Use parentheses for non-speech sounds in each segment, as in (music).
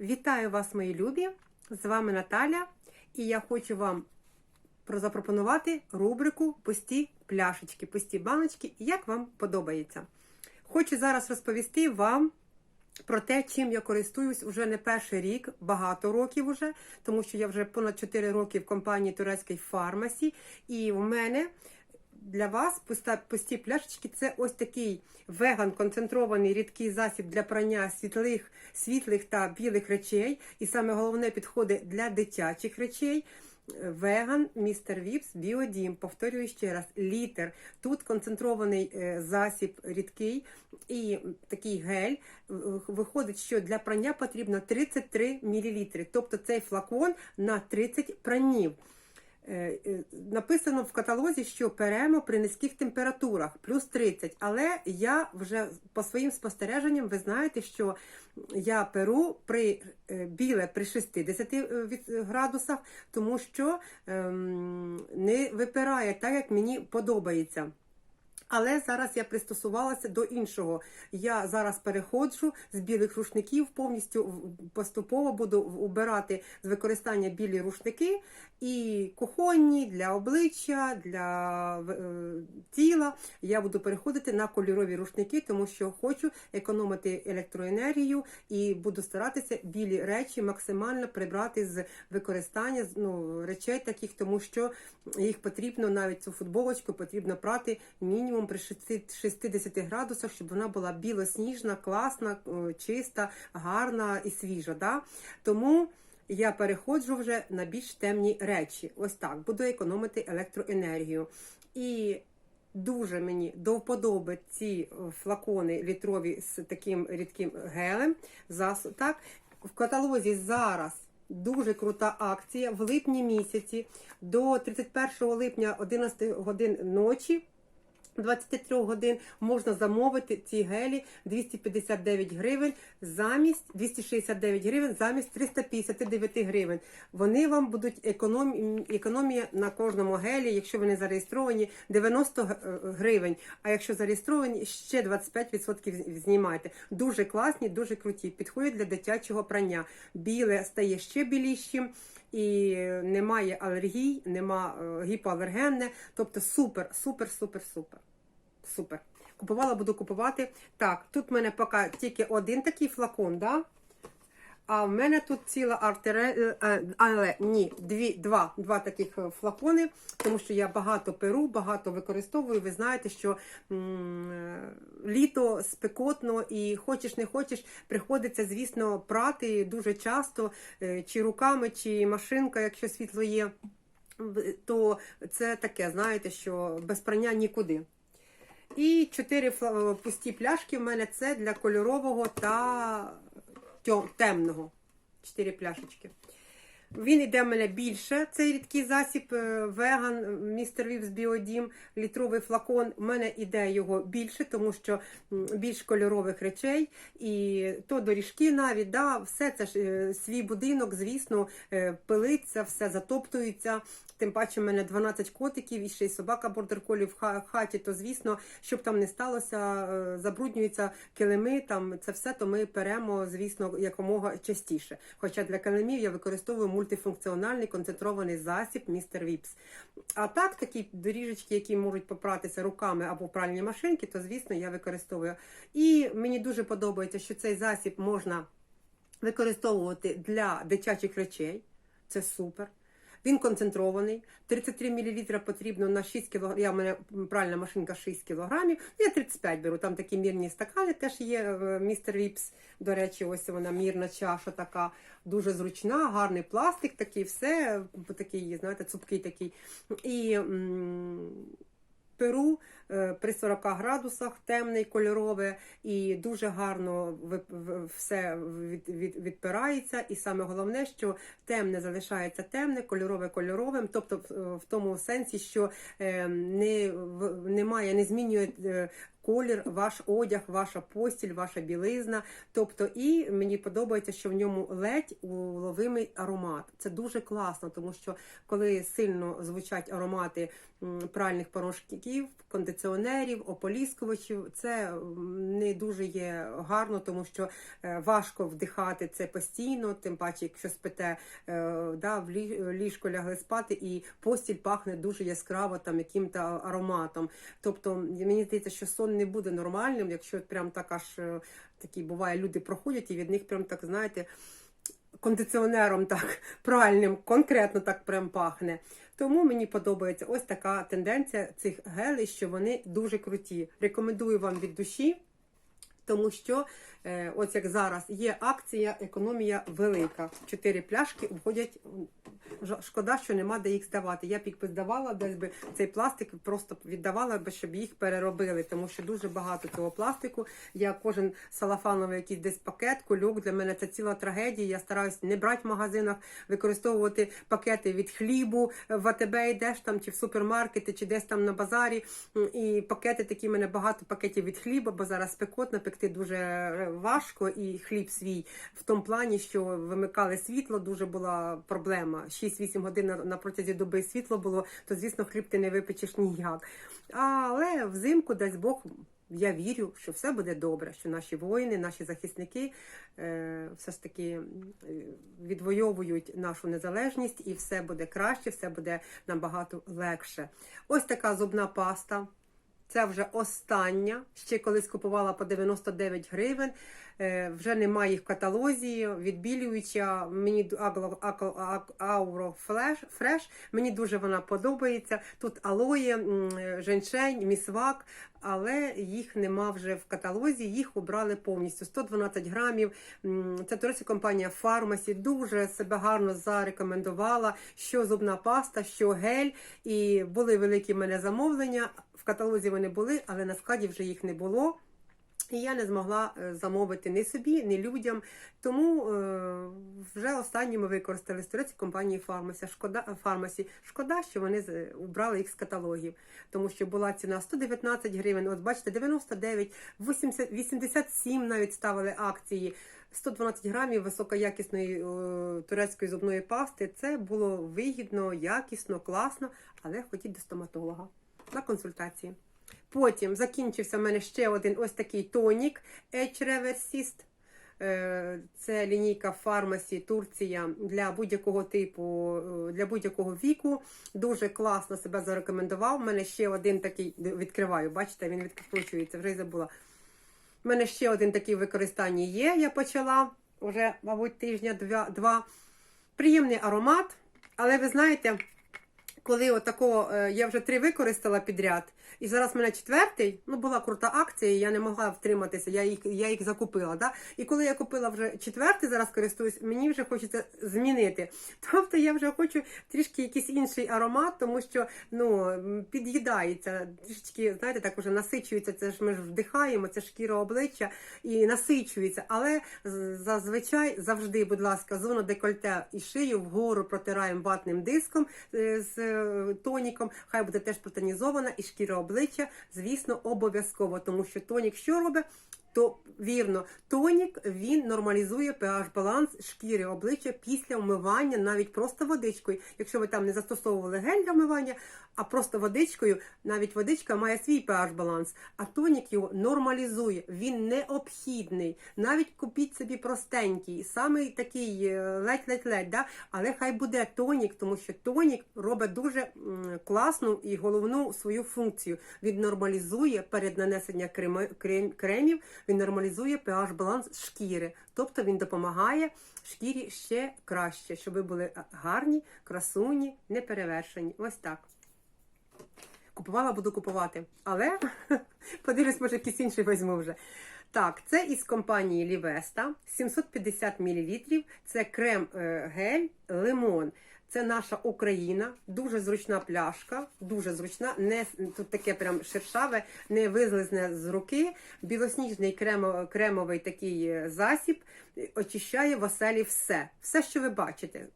Вітаю вас, мої любі! З вами Наталя, і я хочу вам запропонувати рубрику Пусті пляшечки, пусті баночки, як вам подобається. Хочу зараз розповісти вам про те, чим я користуюсь уже не перший рік, багато років уже, тому що я вже понад 4 роки в компанії турецької фармасі, і в мене для вас пусті пляшечки це ось такий веган концентрований рідкий засіб для прання світлих, світлих та білих речей. І саме головне підходить для дитячих речей. Веган, містер Віпс, Біодім. Повторюю ще раз, літр. Тут концентрований е, засіб рідкий і такий гель. Виходить, що для прання потрібно 33 мл. Тобто цей флакон на 30 пранів. Е, е, Написано в каталозі, що перемо при низьких температурах, плюс 30. Але я вже по своїм спостереженням, ви знаєте, що я перу при е, біле при 60 е, від- градусах, тому що ем, не випирає так, як мені подобається. Але зараз я пристосувалася до іншого. Я зараз переходжу з білих рушників, повністю поступово буду убирати з використання білі рушники і кухонні для обличчя, для е, тіла. Я буду переходити на кольорові рушники, тому що хочу економити електроенергію і буду старатися білі речі максимально прибрати з використання ну, речей таких, тому що їх потрібно навіть цю футболочку потрібно прати мінімум при 60 60 градусах, щоб вона була білосніжна, класна, е, чиста, гарна і свіжа. Да? Тому я переходжу вже на більш темні речі. Ось так, буду економити електроенергію. І Дуже мені до вподоби ці е, флакони літрові з таким рідким гелем. Так, в каталозі зараз дуже крута акція в липні місяці до 31 липня 11 годин ночі. 23 годин можна замовити ці гелі 259 гривень замість 269 гривень замість 359 гривень. Вони вам будуть економі... економія на кожному гелі, якщо вони зареєстровані 90 гривень. А якщо зареєстровані, ще 25% знімаєте. Дуже класні, дуже круті. Підходять для дитячого прання. Біле стає ще білішим. І немає алергій, нема е, гіпоалергенне. Тобто супер, супер, супер, супер. Супер. Купувала, буду купувати. Так, тут в мене поки тільки один такий флакон, да? А в мене тут ціла артере... е, але ні, дві, два, два таких е, флакони, тому що я багато перу, багато використовую. Ви знаєте, що м, е, літо спекотно і хочеш не хочеш, приходиться, звісно, прати дуже часто, е, чи руками, чи машинка, якщо світло є. То це таке, знаєте, що без прання нікуди. І чотири пусті пляшки в мене це для кольорового та темного. Чотири пляшечки. Він йде в мене більше, цей рідкий засіб е, веган, містер Вівс Біодім, літровий флакон. У мене іде його більше, тому що більш кольорових речей. І то доріжки навіть, да, все це ж е, свій будинок, звісно, е, пилиться, все затоптується. Тим паче, в мене 12 котиків і ще й собака бордерколі в ха- хаті, то звісно, щоб там не сталося, е, забруднюються килими, там це все, то ми перемо, звісно, якомога частіше. Хоча для килимів я використовую мультифункціональний концентрований засіб містер Віпс. А так, такі доріжечки, які можуть попратися руками або пральні машинки, то звісно я використовую. І мені дуже подобається, що цей засіб можна використовувати для дитячих речей. Це супер. Він концентрований. 33 мл потрібно на 6 кг. Я мене пральна машинка 6 кг. Я 35 беру. Там такі мірні стакани теж є. е, Містер Віпс. До речі, ось вона мірна чаша така, дуже зручна, гарний пластик, такий, все такий, знаєте, цупкий такий. І м, перу е, при 40 градусах, темне, кольорове, і дуже гарно все від, від, відпирається. І саме головне, що темне залишається темне, кольорове кольоровим, тобто в, в тому сенсі, що е, не, немає, не змінює е, колір, ваш одяг, ваша постіль, ваша білизна. Тобто, і мені подобається, що в ньому ледь уловимий аромат. Це дуже класно, тому що коли сильно звучать аромати пральних порошків, кондиціонерів, ополіскувачів, це не дуже є гарно, тому що е, важко вдихати це постійно, тим паче, якщо спите е, да, в лі- ліжко лягли спати, і постіль пахне дуже яскраво там яким-то ароматом. Тобто мені здається, що сон не буде нормальним, якщо прям так аж е, такі буває, люди проходять і від них прям так знаєте. Кондиціонером так (laughs) пральним, конкретно так прям пахне. Тому мені подобається ось така тенденція цих гелей, що вони дуже круті. Рекомендую вам від душі, тому що е, ось як зараз є акція, економія велика. Чотири пляшки обходять. Шкода, що нема де їх здавати. Я б їх здавала, десь би цей пластик просто віддавала би, щоб їх переробили, тому що дуже багато цього пластику. Я кожен салафановий якийсь десь пакет, кульок для мене це ціла трагедія. Я стараюсь не брати в магазинах, використовувати пакети від хлібу в АТБ йдеш там, чи в супермаркети, чи десь там на базарі. І пакети такі в мене багато пакетів від хліба, бо зараз спекотно пекти дуже е, важко, і хліб свій в тому плані, що вимикали світло, дуже була проблема. 6-8 годин на, протязі доби світло було, то звісно хліб ти не випечеш ніяк. Але взимку дасть Бог. Я вірю, що все буде добре, що наші воїни, наші захисники е, все ж таки е, відвоюють нашу незалежність, і все буде краще, все буде набагато легше. Ось така зубна паста. Це вже остання. Ще колись купувала по 99 гривень. Е, вже немає їх в каталозі. Відбілююча мені Ауро Фреш. Мені дуже вона подобається. Тут алоє, м, е, женьшень, місвак, але їх нема вже в каталозі. Їх обрали повністю 112 грамів. Це турецька компанія Фармасі. Дуже себе гарно зарекомендувала. Що зубна паста, що гель. І були великі в мене замовлення. Каталозі вони були, але на складі вже їх не було. І я не змогла е, замовити ні собі, ні людям. Тому е, вже останні ми використали турецької компанії Фармасі. Шкода, Фармасі. Шкода, що вони убрали їх з каталогів, тому що була ціна 119 гривень. От бачите, 99, 80, 87 навіть ставили акції. 112 грамів високоякісної е, турецької зубної пасти. Це було вигідно, якісно, класно, але хотіть до стоматолога на консультації. Потім закінчився в мене ще один ось такий тонік Edge Reversist. Е, Це лінійка Фармасі Турція для будь-якого типу, е, для будь-якого віку. Дуже класно себе зарекомендував. У мене ще один такий відкриваю. Бачите, він відкручується, вже й забула. У мене ще один такий в використанні є. Я почала вже, мабуть, тижня два. два. Приємний аромат, але ви знаєте, коли отако, е, я вже три використала підряд, і зараз в мене четвертий, ну була крута акція, і я не могла втриматися, я їх, я їх закупила. Да? І коли я купила вже четвертий, зараз користуюсь, мені вже хочеться змінити. (laughs) Тобто я вже хочу трішки якийсь інший аромат, тому що ну, під'їдається, трішки, знаєте, так уже насичується, це ж ми ж вдихаємо, це шкіра обличчя і насичується. Але зазвичай завжди, будь ласка, зону декольте і шию вгору протираємо ватним диском е, з тоніком. Хай буде теж протонізована і шкіра обличчя, звісно, обов'язково, тому що тонік що робить? То вірно, тонік він нормалізує pH баланс шкіри обличчя після вмивання, навіть просто водичкою. Якщо ви там не застосовували гель для вмивання, а просто водичкою, навіть водичка має свій pH баланс, а тонік його нормалізує. Він необхідний. Навіть купіть собі простенький, самий такий е, ледь-ледь-ледь, да? але хай буде тонік, тому що тонік робить дуже класну і головну свою функцію. Він нормалізує перед нанесенням крем, крем, кремів, він нормалізує pH баланс шкіри. Тобто він допомагає шкірі ще краще, щоб ви були гарні, красуні, неперевершені. Ось так. Купувала, буду купувати. Але (laughs) подивлюсь, може, якийсь інший візьму вже. Так, це із компанії Лівеста 750 мл. Це крем е, гель лимон. Це наша Україна, дуже зручна пляшка, дуже зручна. Не тут таке прям шершаве, не визлизне з руки. Білосніжний кремо, кремовий такий е, засіб очищає в оселі все. Все, що ви бачите: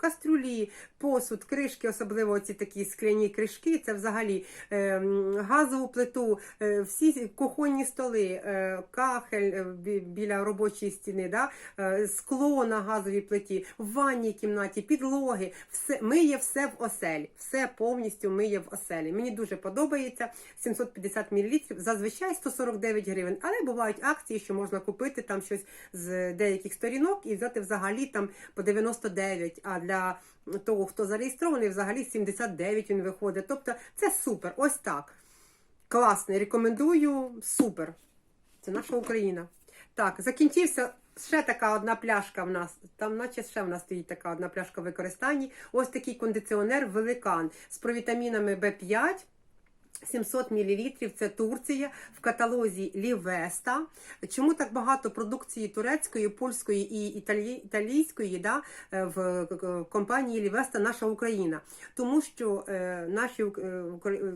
кастрюлі, посуд, кришки, особливо ці такі скляні кришки. Це взагалі е, газову плиту, е, всі кухонні столи, е, кахель бі- біля робочої стіни, да? скло на газовій плиті, в ванній кімнаті, підлоги. Все миє все в оселі. Все повністю миє в оселі. Мені дуже подобається 750 мл, зазвичай 149 гривень. Але бувають акції, що можна купити там щось з деяких сторінок і взяти взагалі там по 99. А для того, хто зареєстрований, взагалі 79 він виходить. Тобто це супер. Ось так. Класний, рекомендую. Супер. Це наша Україна. Так, закінчився ще така одна пляшка в нас. Там, наче ще в нас стоїть така одна пляшка в використанні. Ось такий кондиціонер великан з провітамінами В5. 700 мл це Турція в каталозі Лівеста. Чому так багато продукції турецької, польської і італі- італійської да, е, в е, компанії Лівеста наша Україна? Тому що е, наші, е,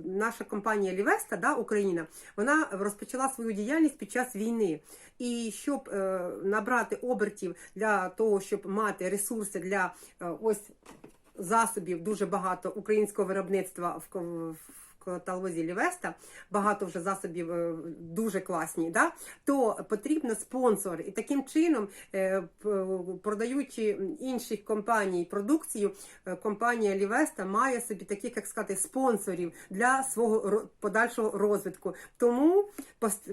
наша компанія Лівеста, да, Україна, вона розпочала свою діяльність під час війни. І щоб е, набрати обертів для того, щоб мати ресурси для е, ось засобів дуже багато українського виробництва в в Лівеста, багато вже засобів е, дуже класні, да? то потрібно спонсор. І таким чином, е, продаючи інших компаній продукцію, е, компанія Лівеста має собі таких, як сказати, спонсорів для свого подальшого розвитку. Тому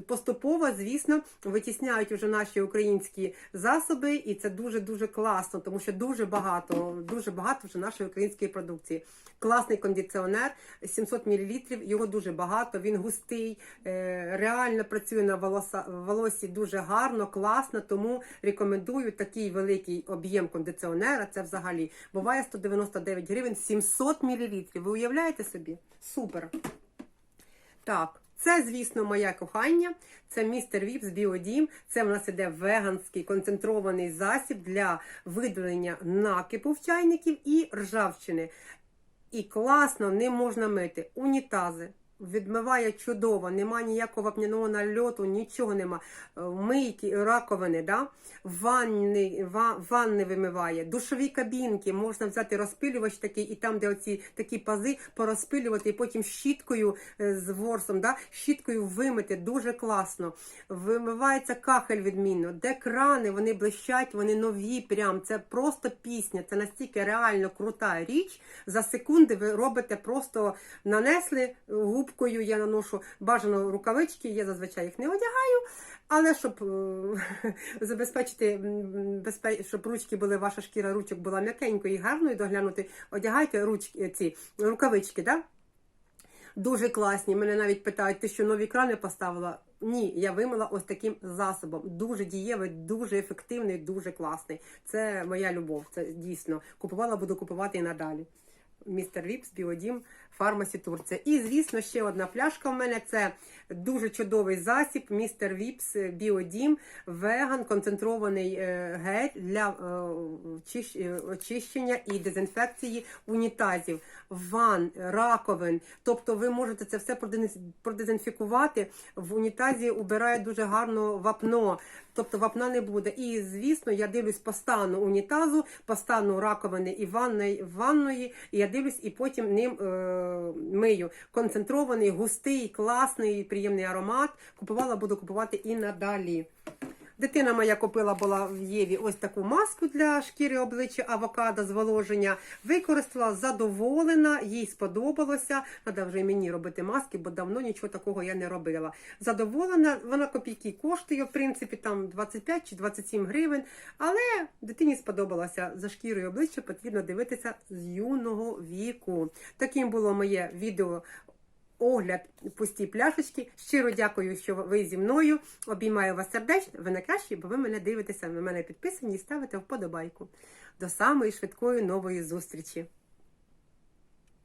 поступово, звісно, витісняють вже наші українські засоби, і це дуже дуже класно, тому що дуже багато, дуже багато вже нашої української продукції. Класний кондиціонер, 700 мл, його дуже багато, він густий, е, реально працює на волосі дуже гарно, класно, тому рекомендую такий великий об'єм кондиціонера. Це взагалі буває 199 гривень, 700 мл. Ви уявляєте собі? Супер! Так, це, звісно, моє кохання. Це містер Віп з Біодім. Це в нас іде веганський концентрований засіб для видалення накипу в чайників і ржавчини. І класно ним можна мити унітази. Відмиває чудово, нема ніякого вапняного нальоту, нічого нема. Е, Мийки, раковини, да? ванни, ванни вимиває, душові кабінки, можна взяти розпилювач такий, і там, де оці такі пази, порозпилювати, і потім щіткою е, з ворсом, да? щіткою вимити. Дуже класно. Вимивається кахель відмінно, де крани, вони блищать, вони нові. Прям це просто пісня. Це настільки реально крута річ. За секунди ви робите просто нанесли губкою. Я наношу бажано рукавички, я зазвичай їх не одягаю. Але щоб е, (laughs) забезпечити, безпе- щоб ручки були, ваша шкіра ручок була м'якенькою і гарною доглянути, одягайте ручки, ці рукавички, да? Дуже класні. Мене навіть питають, ти що нові крани поставила? Ні, я вимила ось таким засобом. Дуже дієвий, дуже ефективний, дуже класний. Це моя любов. Це дійсно купувала, буду купувати і надалі. Містер Віпс, Біодім, Фармасі Турція. І, звісно, ще одна пляшка в мене це дуже чудовий засіб. Містер Віпс Біодім, веган, концентрований е, гель для е, е, очищення і дезінфекції унітазів, ван, раковин. Тобто ви можете це все продезінфікувати. В унітазі убирає дуже гарно вапно. Тобто вапна не буде. І звісно, я дивлюсь по стану унітазу, по стану раковини і ванної, ванної. І я дивлюсь і потім ним е, мию. Концентрований, густий, класний, приємний аромат. Купувала, буду купувати і надалі. Дитина моя купила була в Єві ось таку маску для шкіри обличчя авокадо зволоження. Використала задоволена, їй сподобалося. Треба вже мені робити маски, бо давно нічого такого я не робила. Задоволена, вона копійки коштує, в принципі, там 25 чи 27 гривень. Але дитині сподобалося за шкірою обличчя, потрібно дивитися з юного віку. Таким було моє відео огляд пусті пляшечки. Щиро дякую, що ви зі мною. Обіймаю вас сердечно. Ви найкращі, бо ви мене дивитеся, ви мене підписані і ставите вподобайку. До самої швидкої нової зустрічі.